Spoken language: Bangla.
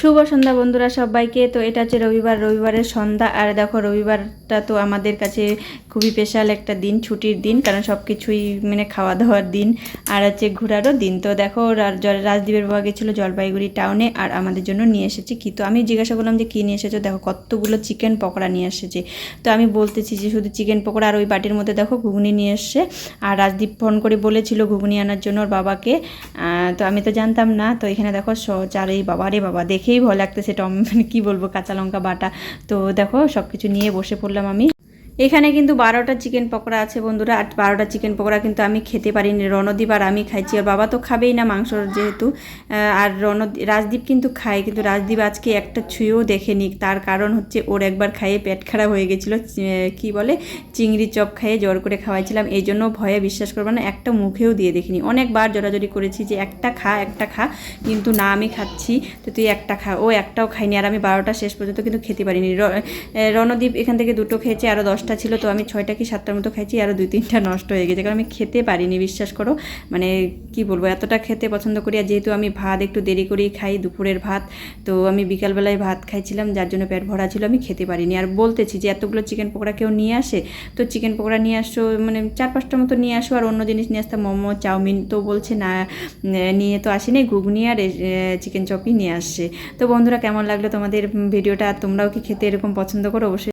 শুভ সন্ধ্যা বন্ধুরা সবাইকে। তো এটা হচ্ছে রবিবার, রবিবারের সন্ধ্যা। আর দেখো, রবিবারটা তো আমাদের কাছে খুবই স্পেশাল একটা দিন, ছুটির দিন, কারণ সব কিছুই মানে খাওয়া দাওয়ার দিন। আর হচ্ছে ঘোরারও দিন। তো দেখো রাজদ্বীপের বাবা গেছিল জলপাইগুড়ি টাউনে আর আমাদের জন্য নিয়ে এসেছে কি? তো আমি জিজ্ঞাসা করলাম যে, কী নিয়ে এসেছ? দেখো, কতগুলো চিকেন পকোড়া নিয়ে এসেছে। তো আমি বলতেছি যে, শুধু চিকেন পকোড়া আর ওই বাটির মধ্যে দেখো ঘুগনি নিয়ে এসছে। আর রাজদীপ ফোন করে বলেছিল ঘুগনি আনার জন্য ওর বাবাকে। তো আমি তো জানতাম না। তো এখানে দেখো সচ আর এই বাবা রে বাবা দেখেই ভয় লাগতেছে, টম মানে কী বলব, কাঁচা লঙ্কা, বাটা। তো দেখো সব কিছু নিয়ে বসে পড়লাম আমি। এখানে কিন্তু বারোটা চিকেন পকোড়া আছে বন্ধুরা, আর বারোটা চিকেন পকোড়া কিন্তু আমি খেতে পারিনি। রণদীপ আর আমি খাইছি, আর বাবা তো খাবেই না মাংস যেহেতু। আর রণদীপ রাজদীপ কিন্তু খায়, কিন্তু রাজদীপ আজকে একটা ছুঁয়েও দেখেনি। তার কারণ হচ্ছে ওর একবার খাইয়ে পেট খারাপ হয়ে গেছিল কি বলে, চিংড়ি চপ খাইয়ে জ্বর করে খাওয়াইছিলাম। এই জন্য ভয়ে বিশ্বাস করব না, একটা মুখেও দিয়ে দেখিনি। অনেকবার জোরাজোরি করেছি যে একটা খা একটা খা, কিন্তু না আমি খাচ্ছি, তো তুই একটা খা। ও একটাও খাইনি আর আমি বারোটা শেষ পর্যন্ত কিন্তু খেতে পারিনি। রণদীপ এখান থেকে দুটো খেয়েছে আরও দশটা ছিল, তো আমি ছয়টা কি সাতটার মতো খাইছি আরও দুই তিনটা নষ্ট হয়ে গেছে। কারণ আমি খেতে পারিনি, বিশ্বাস করো। মানে কি বলব, এতটা খেতে পছন্দ করি, আর যেহেতু আমি ভাত একটু দেরি করেই খাই, দুপুরের ভাত, তো আমি বিকালবেলায় ভাত খাইছিলাম, যার জন্য পেট ভরা ছিল, আমি খেতে পারিনি। আর বলতেছি যে, এতগুলো চিকেন পকোড়া কেউ নিয়ে আসে? তো চিকেন পকোড়া নিয়ে আসো মানে চার পাঁচটা মতো নিয়ে আসো, আর অন্য জিনিস নিয়ে আসতাম মোমো, চাউমিন তো বলছে না নিয়ে তো আসেনি, ঘুগনি আর চিকেন চপই নিয়ে আসছে তো বন্ধুরা, কেমন লাগল তোমাদের ভিডিওটা? তোমরাও কি খেতে এরকম পছন্দ করো? অবশ্যই